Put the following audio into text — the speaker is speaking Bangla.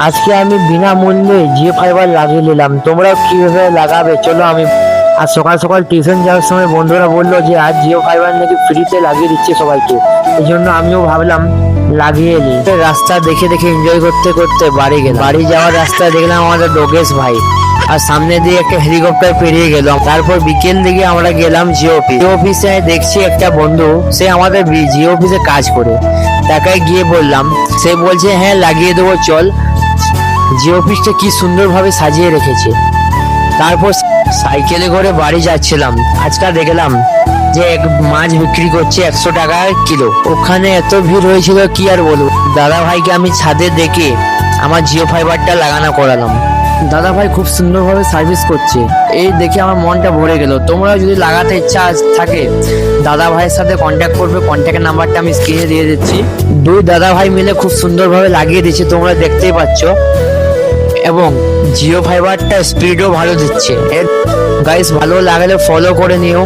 আজকে আমি বিনামূল্যে জিও ফাইবার লাগিয়ে নিলাম। তোমরাও কীভাবে লাগাবে? চলো আমি আর সকাল সকাল টিউশন যাওয়ার সময় বন্ধুরা বলল যে, আজ জিও ফাইবার নাকি ফ্রিতে লাগিয়ে দিচ্ছে সবাইকে। এই জন্য আমিও ভাবলাম লাগিয়ে নিই। রাস্তা দেখে দেখে এনজয় করতে করতে বাড়ি গেলাম। বাড়ি যাওয়ার রাস্তা দেখলাম আমাদের যোগেশ ভাই। আর সামনে দিয়ে একটা হেলিকপ্টার পেরিয়ে গেলাম তারপর বিকেল দিকে আমরা গেলাম জিও অফিস। জিও অফিসে দেখছি একটা বন্ধু, সে আমাদের জিও অফিসে কাজ করে। তাকে গিয়ে বললাম, সে বলছে হ্যাঁ লাগিয়ে দেবো, চল। জিও অফিসটা কি সুন্দরভাবে সাজিয়ে রেখেছে। তারপর সাইকেলে করে বাড়ি যাচ্ছিলাম। আজকাল দেখলাম যে এক মাছ বিক্রি করছে একশো টাকা কিলো। ওখানে এত ভিড় হয়েছিল, কি আর বলব? দাদা ভাইকে আমি ছাদে দেখে আমার জিও ফাইবারটা লাগানো করালাম। দাদা ভাই খুব সুন্দরভাবে সার্ভিস করছে। এই দেখে আমার মনটা ভরে গেল। তোমরা যদি লাগাতে ইচ্ছা থাকে দাদা ভাইয়ের সাথে কন্ট্যাক্ট করবে কন্ট্যাক্টের নাম্বারটা আমি স্ক্রিনে দিয়ে দিচ্ছি। দুই দাদা ভাই মিলে খুব সুন্দরভাবে লাগিয়ে দিচ্ছে, তোমরা দেখতেই পাচ্ছ। এবং জিও ফাইবারটা স্পিডও ভালো দিচ্ছে। গাইস ভালো লাগলে ফলো করে নিও।